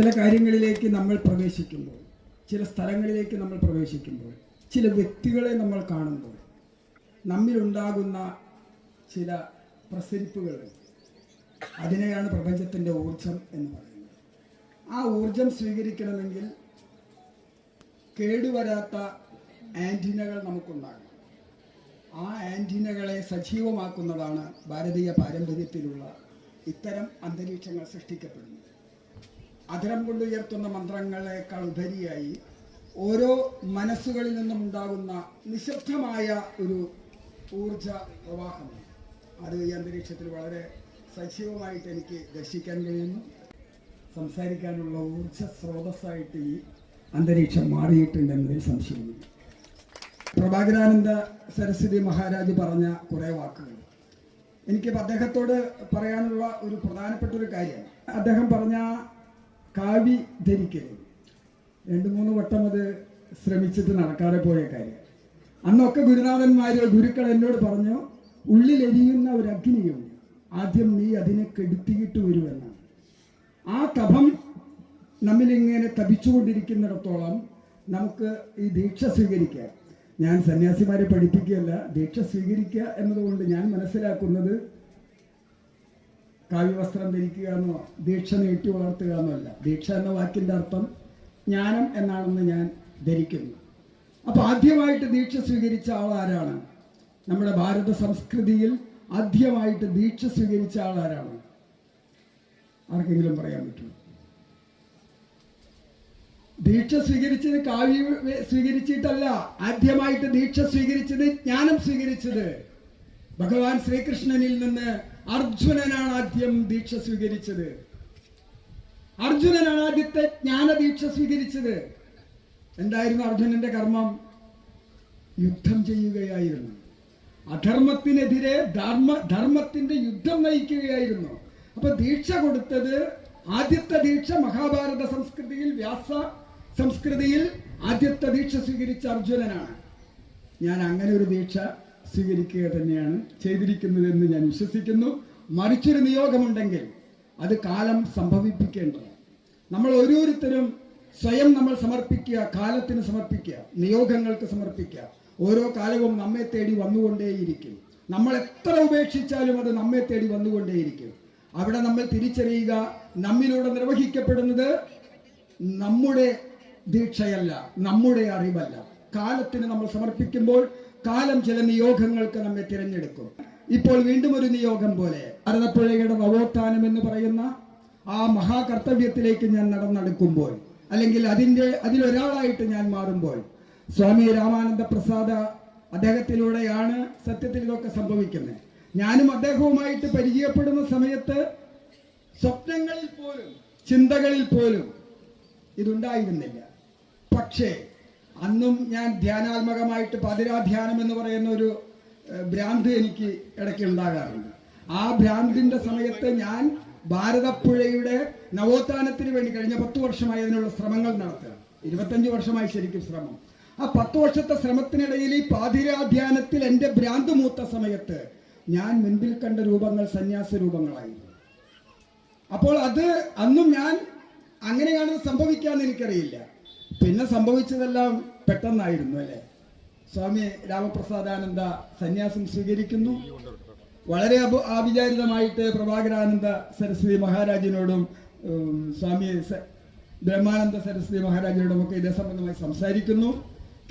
ചില കാര്യങ്ങളിലേക്ക് നമ്മൾ പ്രവേശിക്കുമ്പോൾ ചില സ്ഥലങ്ങളിലേക്ക് നമ്മൾ പ്രവേശിക്കുമ്പോൾ ചില വ്യക്തികളെ നമ്മൾ കാണുമ്പോൾ നമ്മിലുണ്ടാകുന്ന ചില പ്രസരിപ്പുകൾ അതിനെയാണ് പ്രപഞ്ചത്തിന്റെ ഊർജം എന്ന് പറയുന്നത്. ആ ഊർജം സ്വീകരിക്കണമെങ്കിൽ കേടുവരാത്ത ആന്റിനകൾ നമുക്കുണ്ടാകും ആ ആന്റിനകളെ സജീവമാക്കുന്നതാണ് ഭാരതീയ പാരമ്പര്യത്തിലുള്ള ഇത്തരം അന്തരീക്ഷങ്ങൾ സൃഷ്ടിക്കപ്പെടുന്നത്. അധരം കൊണ്ട് ഉയർത്തുന്ന മന്ത്രങ്ങളെക്കാൾ ഉപരിയായി ഓരോ മനസ്സുകളിൽ നിന്നും ഉണ്ടാകുന്ന നിശബ്ദമായ ഒരു ഊർജ പ്രവാഹമാണ് അത് ഈ അന്തരീക്ഷത്തിൽ വളരെ സജീവമായിട്ട് എനിക്ക് ദർശിക്കാൻ കഴിയുന്നു. സംസാരിക്കാനുള്ള ഊർജ സ്രോതസ്സായിട്ട് ഈ അന്തരീക്ഷം മാറിയിട്ടുണ്ടെന്നതിൽ സംശയമില്ല. പ്രഭാകരാനന്ദ സരസ്വതി മഹാരാജ് പറഞ്ഞ കുറേ വാക്കുകൾ. എനിക്ക് അദ്ദേഹത്തോട് പറയാനുള്ള ഒരു പ്രധാനപ്പെട്ട ഒരു കാര്യം. അദ്ദേഹം പറഞ്ഞ കാവി ധരിക്കരുത് രണ്ട് മൂന്ന് വട്ടം അത് ശ്രമിച്ചിട്ട് നടക്കാതെ പോയ കാര്യം. അന്നൊക്കെ ഗുരുനാഥന്മാര് ഗുരുക്കൾ എന്നോട് പറഞ്ഞു ഉള്ളിലെരിയുന്ന ഒരു അഗ്നിയുണ്ട്. ആദ്യം നീ അതിനെ കെടുത്തിയിട്ട് വരുമെന്നാണ് ആ തപം നമ്മളിങ്ങനെ തപിച്ചുകൊണ്ടിരിക്കുന്നിടത്തോളം നമുക്ക് ഈ ദീക്ഷ സ്വീകരിക്കുക ഞാൻ സന്യാസിമാരെ പഠിപ്പിക്കുകയല്ല ദീക്ഷ സ്വീകരിക്കുക എന്നതുകൊണ്ട് ഞാൻ മനസ്സിലാക്കുന്നത് കാവ്യവസ്ത്രം ധരിക്കുക എന്നോ ദീക്ഷ നീട്ടി വളർത്തുക എന്നോ അല്ല. ദീക്ഷ എന്ന വാക്കിന്റെ അർത്ഥം ജ്ഞാനം എന്നാണെന്ന് ഞാൻ ധരിക്കുന്നു. അപ്പോൾ ആദ്യമായിട്ട് ദീക്ഷ സ്വീകരിച്ച ആൾ ആരാണ്? നമ്മുടെ ഭാരത സംസ്കൃതിയിൽ ആദ്യമായിട്ട് ദീക്ഷ സ്വീകരിച്ച ആൾ ആരാണ്? ആർക്കെങ്കിലും പറയാൻ പറ്റുമോ? ദീക്ഷ സ്വീകരിച്ചത് കാവ്യ സ്വീകരിച്ചിട്ടല്ല. ആദ്യമായിട്ട് ദീക്ഷ സ്വീകരിച്ചത് ജ്ഞാനം സ്വീകരിച്ചത് ഭഗവാൻ ശ്രീകൃഷ്ണനിൽ നിന്ന് അർജുനനാണ് ആദ്യം ദീക്ഷ സ്വീകരിച്ചത്. അർജുനനാണ് ആദ്യത്തെ ജ്ഞാനദീക്ഷ സ്വീകരിച്ചത്. എന്തായിരുന്നു അർജുനന്റെ കർമ്മം? യുദ്ധം ചെയ്യുകയായിരുന്നു. അധർമ്മത്തിനെതിരെ ധർമ്മ ധർമ്മത്തിന്റെ യുദ്ധം നയിക്കുകയായിരുന്നു. അപ്പൊ ദീക്ഷ കൊടുത്തത് ആദ്യത്തെ ദീക്ഷ മഹാഭാരത സംസ്കൃതിയിൽ വ്യാസ സംസ്കൃതിയിൽ ആദ്യത്തെ ദീക്ഷ സ്വീകരിച്ച അർജുനനാണ്. ഞാൻ അങ്ങനെ ഒരു ദീക്ഷ സ്വീകരിക്കുക തന്നെയാണ് ചെയ്തിരിക്കുന്നതെന്ന് ഞാൻ വിശ്വസിക്കുന്നു. മറിച്ചൊരു നിയോഗമുണ്ടെങ്കിൽ അത് കാലം സംഭവിപ്പിക്കേണ്ടതാണ്. നമ്മൾ ഓരോരുത്തരും സ്വയം നമ്മൾ സമർപ്പിക്കുക കാലത്തിന് സമർപ്പിക്കുക നിയോഗങ്ങൾക്ക് സമർപ്പിക്കുക. ഓരോ കാലവും നമ്മെ തേടി വന്നുകൊണ്ടേയിരിക്കും. നമ്മൾ എത്ര ഉപേക്ഷിച്ചാലും അത് നമ്മെ തേടി വന്നുകൊണ്ടേയിരിക്കും. അവിടെ നമ്മൾ തിരിച്ചറിയുക നമ്മിലൂടെ നിർവഹിക്കപ്പെടുന്നത് നമ്മുടെ ദീക്ഷയല്ല നമ്മുടെ അറിവല്ല. കാലത്തിന് നമ്മൾ സമർപ്പിക്കുമ്പോൾ കാലം ചില നിയോഗങ്ങൾക്ക് നമ്മെ തിരഞ്ഞെടുക്കും. ഇപ്പോൾ വീണ്ടും ഒരു നിയോഗം പോലെ ഭാരതപ്പുഴയുടെ നവോത്ഥാനം എന്ന് പറയുന്ന ആ മഹാകർത്തവ്യത്തിലേക്ക് ഞാൻ നടന്നെടുക്കുമ്പോൾ അല്ലെങ്കിൽ അതിന്റെ അതിലൊരാളായിട്ട് ഞാൻ മാറുമ്പോൾ സ്വാമി രാമാനന്ദ പ്രസാദ അദ്ദേഹത്തിലൂടെയാണ് സത്യത്തിൽ ഇതൊക്കെ സംഭവിക്കുന്നത്. ഞാനും അദ്ദേഹവുമായിട്ട് പരിചയപ്പെടുന്ന സമയത്ത് സ്വപ്നങ്ങളിൽ പോലും ചിന്തകളിൽ പോലും ഇതുണ്ടായിരുന്നില്ല. പക്ഷേ അന്നും ഞാൻ ധ്യാനാത്മകമായിട്ട് പതിരാധ്യാനം എന്ന് പറയുന്ന ഒരു ഭ്രാന്ത് എനിക്ക് ഇടയ്ക്ക് ഉണ്ടാകാറുണ്ട്. ആ ഭ്രാന്തിന്റെ സമയത്ത് ഞാൻ ഭാരതപ്പുഴയുടെ നവോത്ഥാനത്തിന് വേണ്ടി കഴിഞ്ഞ പത്ത് വർഷമായി അതിനുള്ള ശ്രമങ്ങൾ നടത്തുക ഇരുപത്തഞ്ച് വർഷമായി ശരിക്കും ശ്രമം. ആ പത്ത് വർഷത്തെ ശ്രമത്തിനിടയിൽ ഈ പാതിരാധ്യാനത്തിൽ എന്റെ ഭ്രാന്ത് മൂത്ത സമയത്ത് ഞാൻ മുൻപിൽ കണ്ട രൂപങ്ങൾ സന്യാസ രൂപങ്ങളായിരുന്നു. അപ്പോൾ അത് അന്നും ഞാൻ അങ്ങനെയാണ് സംഭവിക്കാന്ന് എനിക്കറിയില്ല. പിന്നെ സംഭവിച്ചതെല്ലാം പെട്ടെന്നായിരുന്നു അല്ലേ? സ്വാമി രാമപ്രസാദാനന്ദ സന്യാസം സ്വീകരിക്കുന്നു. വളരെ ആവിചാരിതമായിട്ട് പ്രഭാകരാനന്ദ സരസ്വതി മഹാരാജിനോടും സ്വാമി ബ്രഹ്മാനന്ദ സരസ്വതി മഹാരാജിനോടും ഒക്കെ ഇതേ സംബന്ധമായി സംസാരിക്കുന്നു.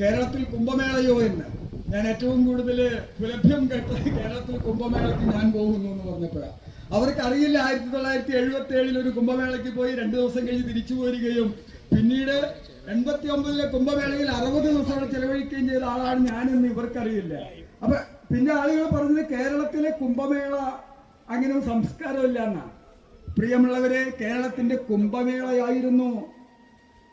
കേരളത്തിൽ കുംഭമേളയോ എന്ന്. ഞാൻ ഏറ്റവും കൂടുതൽ പുലഭ്യം കേട്ടത് കേരളത്തിൽ കുംഭമേളയ്ക്ക് ഞാൻ പോകുന്നു എന്ന് പറഞ്ഞപ്പോഴാണ് അവർക്ക് അറിയില്ല ആയിരത്തി തൊള്ളായിരത്തി എഴുപത്തി ഏഴിൽ ഒരു കുംഭമേളയ്ക്ക് പോയി രണ്ടു ദിവസം കഴിഞ്ഞ് തിരിച്ചു പോരുകയും. പിന്നീട് എൺപത്തി ഒമ്പതിലെ കുംഭമേളയിൽ അറുപത് ദിവസം അവിടെ ചെലവഴിക്കുകയും ചെയ്ത ആളാണ് ഞാനെന്ന് ഇവർക്കറിയില്ല. അപ്പൊ പിന്നെ ആളുകൾ പറഞ്ഞത് കേരളത്തിലെ കുംഭമേള അങ്ങനെ ഒരു സംസ്കാരമില്ല എന്നാണ് പ്രിയമുള്ളവരെ കേരളത്തിന്റെ കുംഭമേളയായിരുന്നു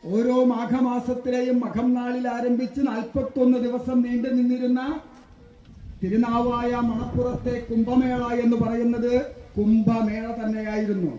ഓരോ മാഘമാസത്തിലെയും മഖം നാളിൽ ആരംഭിച്ച് നാൽപ്പത്തി ഒന്ന് ദിവസം നീണ്ടു നിന്നിരുന്ന തിരുനാവായ മണപ്പുറത്തെ കുംഭമേള എന്ന് പറയുന്നത് കുംഭമേള തന്നെയായിരുന്നു.